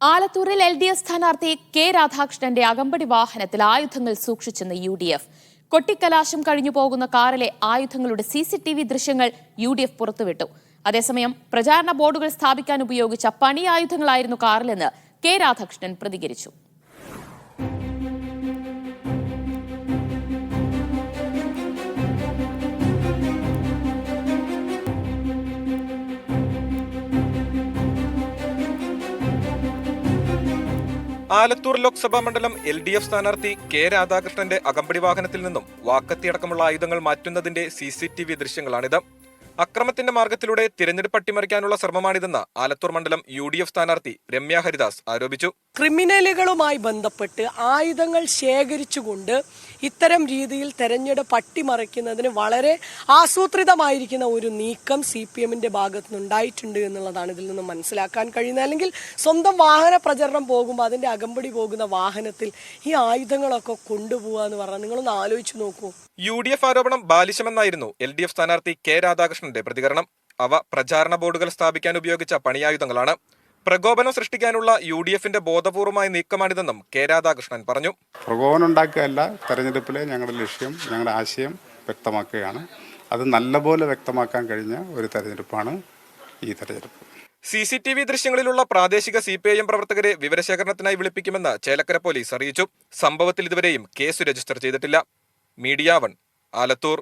ആലത്തൂരിൽ L D F സ്ഥാനാർത്ഥി K രാധാകൃഷ്ണന്റെ അകമ്പടി വാഹനത്തിൽ ആയുധങ്ങൾ സൂക്ഷിച്ചെന്ന് യു ഡി എഫ്. കൊട്ടിക്കലാശം കഴിഞ്ഞു പോകുന്ന കാറിലെ ആയുധങ്ങളുടെ സി സി ടി വി ദൃശ്യങ്ങൾ യു ഡി എഫ് പുറത്തുവിട്ടു. അതേസമയം പ്രചാരണ ബോർഡുകൾ സ്ഥാപിക്കാൻ ഉപയോഗിച്ച പണി ആയുധങ്ങളായിരുന്നു കാറിലെന്ന് കെ രാധാകൃഷ്ണൻ പ്രതികരിച്ചു. ആലത്തൂർ ലോക്സഭാ മണ്ഡലം എൽ ഡി എഫ് സ്ഥാനാർത്ഥി കെ രാധാകൃഷ്ണന്റെ അകമ്പടി വാഹനത്തിൽ നിന്നും വാക്കത്തിയടക്കമുള്ള ആയുധങ്ങൾ മാറ്റുന്നതിന്റെ സി സി ടി വി ദൃശ്യങ്ങളാണിത്. അക്രമത്തിന്റെ മാർഗത്തിലൂടെ തിരഞ്ഞെടുപ്പ് അട്ടിമറിക്കാനുള്ള ശ്രമമാണിതെന്ന് ആലത്തൂർ മണ്ഡലം യു ഡി എഫ് സ്ഥാനാർത്ഥി രമ്യ ഹരിദാസ് ആരോപിച്ചു. ക്രിമിനലുകളുമായി ബന്ധപ്പെട്ട് ആയുധങ്ങൾ ശേഖരിച്ചുകൊണ്ട് ഇത്തരം രീതിയിൽ തെരഞ്ഞെടുപ്പ് അട്ടിമറിക്കുന്നതിന് വളരെ ആസൂത്രിതമായിരിക്കുന്ന ഒരു നീക്കം സി പി എമ്മിന്റെ ഭാഗത്തു നിന്നുണ്ടായിട്ടുണ്ട് എന്നുള്ളതാണ് ഇതിൽ നിന്ന് മനസ്സിലാക്കാൻ കഴിയുന്നത്. അല്ലെങ്കിൽ സ്വന്തം വാഹന പ്രചരണം പോകുമ്പോൾ അതിന്റെ അകമ്പടി പോകുന്ന വാഹനത്തിൽ ഈ ആയുധങ്ങളൊക്കെ കൊണ്ടുപോകുക എന്ന് പറഞ്ഞാൽ നിങ്ങളൊന്ന് ആലോചിച്ചു നോക്കൂ. യു ഡി എഫ് ആരോപണം ബാലിശമെന്നായിരുന്നു എൽ ഡി എഫ് സ്ഥാനാർത്ഥി കെ രാധാകൃഷ്ണന്റെ പ്രതികരണം അവ പ്രചാരണ ബോർഡുകൾ സ്ഥാപിക്കാൻ ഉപയോഗിച്ച പണിയായുധങ്ങളാണ്. പ്രകോപനം സൃഷ്ടിക്കാനുള്ള യു ഡി എഫിന്റെ ബോധപൂർവമായ നീക്കമാണിതെന്നും കെ രാധാകൃഷ്ണൻ പറഞ്ഞു. പ്രകോപനം ഉണ്ടാക്കുകയല്ല തെരഞ്ഞെടുപ്പിലെ ഞങ്ങളുടെ ലക്ഷ്യം ഞങ്ങളുടെ ആശയം വ്യക്തമാക്കുകയാണ്. അത് നല്ലപോലെ വ്യക്തമാക്കാൻ കഴിഞ്ഞ ഒരു തെരഞ്ഞെടുപ്പാണ് ഈ തെരഞ്ഞെടുപ്പ്. സി സി ടി വി ദൃശ്യങ്ങളിലുള്ള പ്രാദേശിക സി പി ഐ എം പ്രവർത്തകരെ വിവരശേഖരണത്തിനായി വിളിപ്പിക്കുമെന്ന് ചേലക്കര പോലീസ് അറിയിച്ചു. സംഭവത്തിൽ ഇതുവരെയും കേസ് രജിസ്റ്റർ ചെയ്തിട്ടില്ല. Media one Alathur.